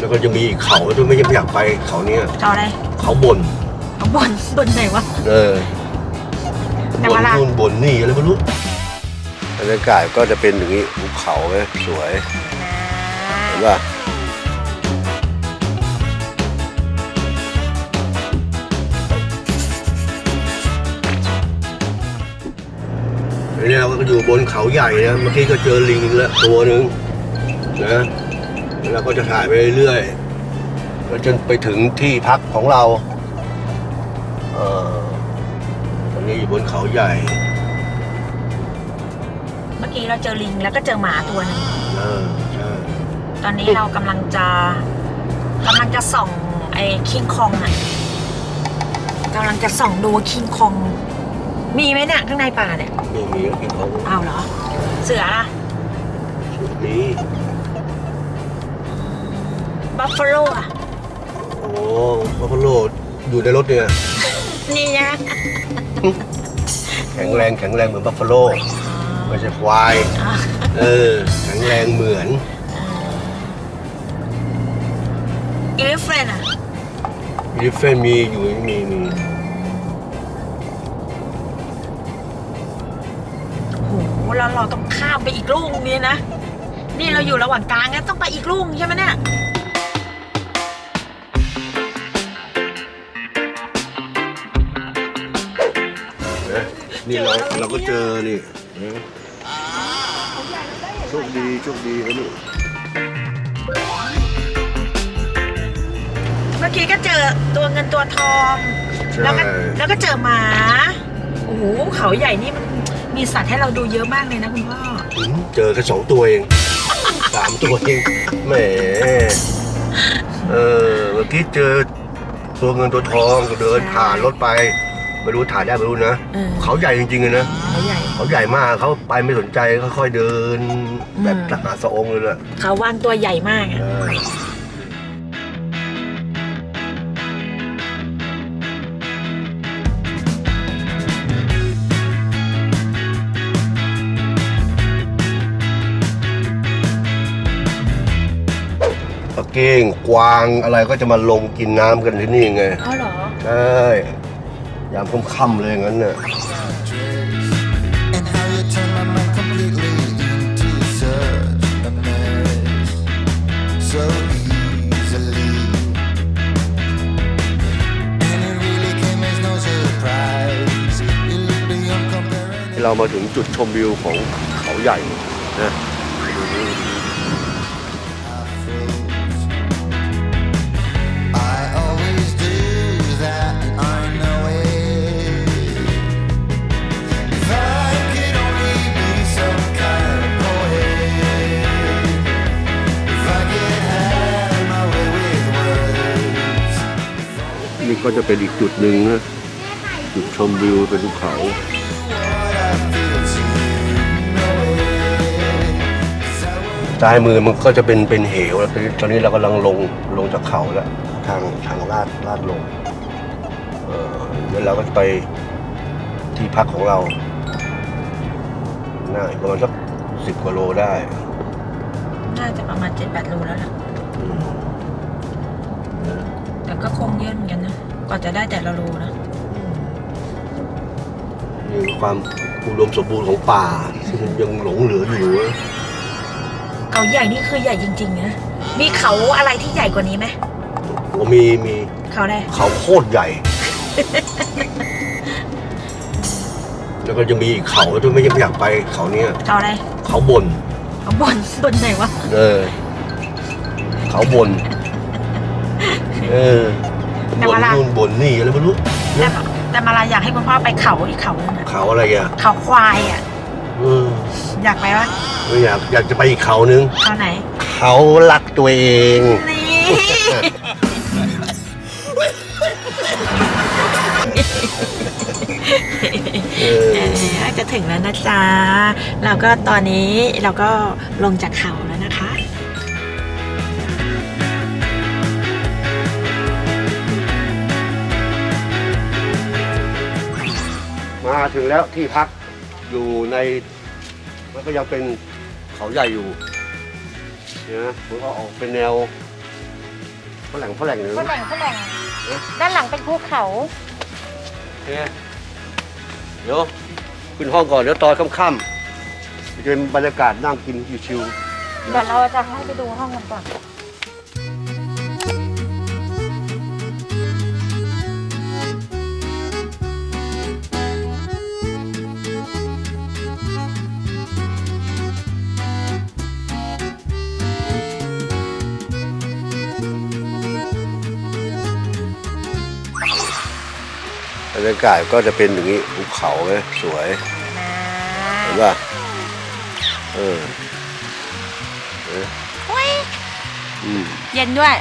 แล้วก็จะมีอีกเขาที่ไม่อยากไปเขาเนี้ยเขาอะไรเขาบนเขาบนบนไหนวะเออแต่บนว่าล่ะนู่นบนนี่อะไรไม่รู้บรรยากาศก็จะเป็นอย่างนี้ภูเขาไหมสวยเห็นป่ะเนี่ยเราก็อยู่บนเขาใหญ่นะเมื่อกี้ก็เจอลิงแล้วตัวหนึ่งนะ แล้วก็จะถ่ายไปเรื่อยๆแล้วจนไปถึงที่พักของเราเอ่อตอนนี้อยู่บนเขาใหญ่เมื่อกี้เราเจอลิงแล้วก็เจอหมาตัวหนึงเออใช่ตอนนี้เรากำลังจะกำลังจะส่องไอ้คิงคองอะกำลังจะส่องดูคิงคอง มีไหมเนี่ยข้างในป่าเนี่ยไม่มีก็กินของอ้าวเหรอ เสือล่ะ ชุดนี้ บัฟฟาโลอะ โอ้บัฟฟาโลอยู่ในรถเนี่ยนี่นะ แข็งแรงแข็งแรงเหมือนบัฟฟาโลไม่ใช่ควายอ่าเออ แข็งแรงเหมือนอีเลฟเฟนอะอีลิเฟนมีอยู่มีมีโอ้โหเราเราต้องข้ามไปอีกลูกนึงเนี่ยนะ นี่เราอยู่ระหว่างกลางงั้นต้องไปอีกลูกใช่ไหมเนี่ย นะนี่เราเราก็เจอนี่นะโชคดีโชคดีนะนี่เมื่อกี้ก็เจอตัวเงินตัวทอง ใช่แล้วก็แล้วก็เจอหมา โอ้โหเขาใหญ่นี่มันมีสัตว์ให้เราดูเยอะมากเลยนะคุณพ่ออืมเจอแค่สองตัวเองสามตัวเองแหมเออเมื่อกี้เจอตัวเงินตัวทองก็เดินใช่ผ่านรถไป ไม่รู้ถ่ายได้ไม่รู้นะ เออเขาใหญ่จริงๆเลยนะ เขาใหญ่ เขาใหญ่มากเขาไปไม่สนใจค่อยๆเดิน แบบอืมทหารสะองเลยแหละเขาวางตัวใหญ่มากอะเออปลาเก้งกวางอะไรก็จะมาลงกินน้ำกันที่นี่ไงเอาเหรอ ใช่ ยามค่ำๆเลยงั้นน่ะ And how you turn my mind completely into such a mess so easily. And it really came as no surprise. You look beyond comparing. เรามาถึงจุดชมวิวของเขาใหญ่นะ I ก็จะเป็นอีกจุดหนึ่งนะจุดชมวิวเป็นภูเขา What I feel to know it. 'Cause I won't ซ้ายมือมันก็จะเป็นเป็นเหวแล้วตอนนี้เรากำลังลงลงจากเขาแล้ว ทางทางลาดลาดลงเออแล้วเราก็จะไปที่พักของเราน่าอีกประมาณสักสิบกว่าโลได้ น่าจะประมาณเจ็ดแปดโลแล้วล่ะอืมแต่ก็คงเยอะเหมือนกันนะก ว่าจะได้แต่ละโลนะนี่คือความอุดมสมบูรณ์ของป่าที่มันยังหลงเหลืออยู่นะเขาใหญ่นี่คือใหญ่จริงๆนะ มีเขาอะไรที่ใหญ่กว่านี้ไหมโอ้มีมีเขาอะไรเขาโคตรใหญ่ แล้วก็จะมีอีกเขาที่ไม่อยากไปเขาเนี้ยเขาอะไรเขาบน เขาบนบนไหนวะ เออ เขาบน เออ แต่บนว่าล่ะนู่นบนนี่อะไรไม่รู้แต่แต่มาลาอยากให้คุณพ่อไปเขาอีกเขานึงอะเขาอะไรอะเขาควายอะ เอออยากไปวะไม่อยากอยากจะไปอีกเขานึง เขาไหน เขารักตัวเอง นี่ เออ เออจะถึงแล้วนะจ๊ะเราก็ตอนนี้เราก็ลงจากเขา มาถึงแล้วที่พักอยู่ใน มันก็ยังเป็นเขาใหญ่อยู่เนี่ยมันก็ออกเป็นแนวฝรั่งฝรั่งหรือฝรั่งฝรั่งด้านหลังเป็นภูเขาโอเคเดี๋ยวขึ้นห้องก่อนเดี๋ยวตอนค่ำๆจะเป็นบรรยากาศนั่งกินชิวเดี๋ยวเราจะให้ไปดูห้องกันก่อน รรยากาศก็จะเป็นอย่างนี้ภูเขาไหมสวยเห็นป่ะเออเอออุ้ยอืมเย็นด้วย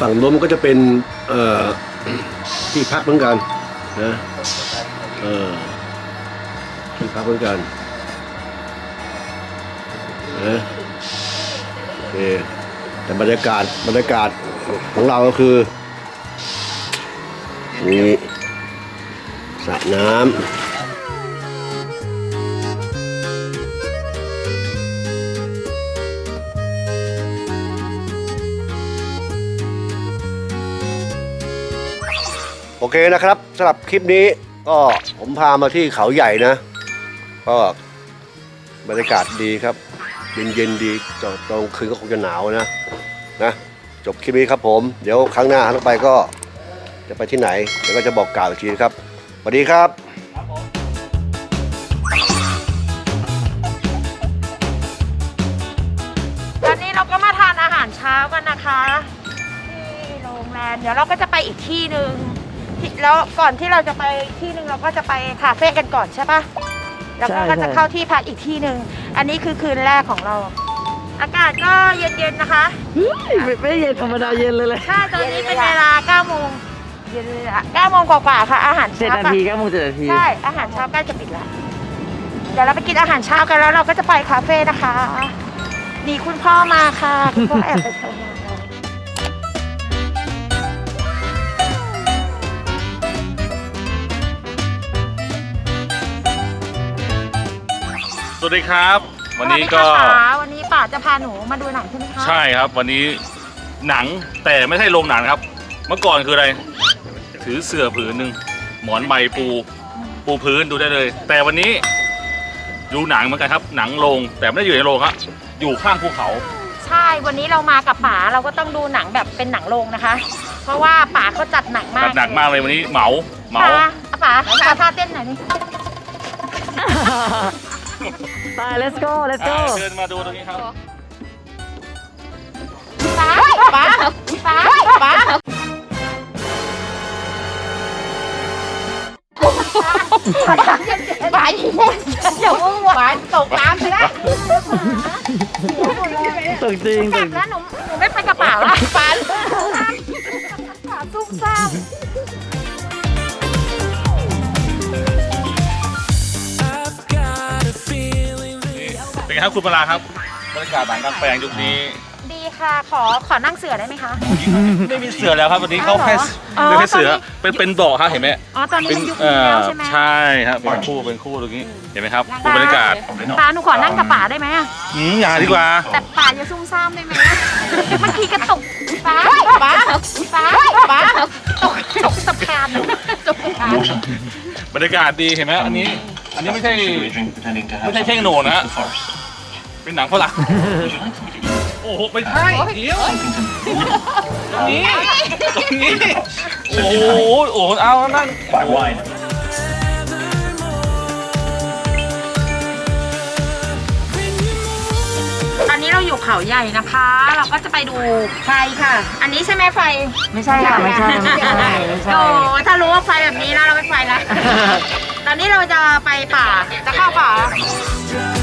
ฝั่งโน้นมันก็จะเป็นเอ่อที่พักเหมือนกันนะเออที่พักเหมือนกัน นะโอเคแต่บรรยากาศบรรยากาศของเราก็คือมีสระน้ำโอเคนะครับสำหรับคลิปนี้ก็ผมพามาที่เขาใหญ่นะ ก็บรรยากาศดีครับ เย็นๆดีตอนตอนกลางคืนก็คงจะหนาวนะนะจบคลิปนี้ครับผม เดี๋ยวครั้งหน้าครั้งไปก็จะไปที่ไหน เดี๋ยวก็จะบอกกล่าวอีกทีครับสวัสดีครับตอนนี้เราก็มาทานอาหารเช้ากันนะคะที่โรงแรมเดี๋ยวเราก็จะไปอีกที่หนึ่งแล้วก่อนที่เราจะไปที่หนึ่งเราก็จะไปคาเฟ่กันก่อนใช่ปะ แล้วก็ใช่ก็จะใช่ เข้าที่พักอีกที่หนึ่งอันนี้คือคืนแรกของเรา อากาศก็เย็นๆนะคะไม่ไม่เย็นธรรมดาเย็นเลยเลยใช่ตอนนี้เป็นเวลา9โมงเย็นเลยอะ9โมงกว่าๆค่ะ อาหารเจ็ดเช้านาก็ทีก็มูเจ็ดนาที ใช่ อาหารเช้าใกล้จะปิดแล้ว เดี๋ยวเราไปกินอาหารเช้ากันแล้วเราก็จะไปคาเฟ่นะคะนี่คุณพ่อมาค่ะ คุณพ่อแอบไปเชิญมา สวัสดีครับ วันนี้ก็ สวัสดีค่ะวันนี้ป่าจะพาหนูมาดูหนังใช่ไหมคะใช่ครับ วันนี้หนังแต่ไม่ใช่โรงหนังครับ เมื่อก่อนคืออะไร ถือเสื่อผืนหนึ่งหมอนใบปู ปูพื้นดูได้เลย แต่วันนี้ดูหนังเหมือนกันครับ หนังโรงแต่ไม่ได้อยู่ในโรงครับอยู่ข้างภูเขา ใช่วันนี้เรามากับป๋าเราก็ต้องดูหนังแบบเป็นหนังโรงนะคะ เพราะว่าป๋าเขาจัดหนักมากจัดหนักมากเลยวันนี้เหมาเหมาป๋าอะป๋าขอท่าเต้นหน่อยนี่ ตาย let's go let's อ่า go เชิญมาดูตรงนี้ครับป๋าป๋าป๋าป๋าป๋าอย่าวุ่นวายตกน้ำไปแล้วตกจริงตเจ็กบแล้วหนูหนูไม่ไปกระเป๋าละป๋าป๋าซุ่มซ่าม ครับคุณปลาครับบรรยากาศหนังกลางแปลงยุคนี้ดีค่ะ ขอขอนั่งเสือได้ไหมคะ ไม่มีเสือแล้วครับวันนี้เขาแค่อ๋อไม่ใช่เสือตอนนี้ เป็นเป็นเบาะครับเห็นไหมอ๋อตอนนี้เป็นมันยุคเอ่นี้อแล้วใช่ไหมใช่ครับเป็นคู่เป็นคู่ตรงนี้เห็นไหมครับดูบรรยากาศป๋าหนูขอนั่งกับป๋าได้ไหมอะอืมอย่าดีกว่า แต่ป๋าอย่าซุ่มซ่ามได้ไหมอะเมื่อกี้กระตกป๋าป๋าป๋าป๋าตกตกสะพานตกสะพาน บรรยากาศดีเห็นไหมอันนี้ อันนี้ไม่ใช่ไม่ใช่เท่งโหนนะฮะ เป็นหนังฝรั่งโอ้โหไม่ใช่เดี๋ยวตรงนี้ตรงนี้โอ้โหโอ้โหเอานั่นตอนนี้เราอยู่เขาใหญ่นะคะ เราก็จะไปดูไฟค่ะ อันนี้ใช่ไหมไฟไม่ใช่ค่ะไม่ใช่ไม่ใช่ไม่ใช่โอ้ถ้ารู้ว่าไฟแบบนี้นะเราไม่ไปแล้วตอนนี้เราจะไปป่าจะเข้าป่า drama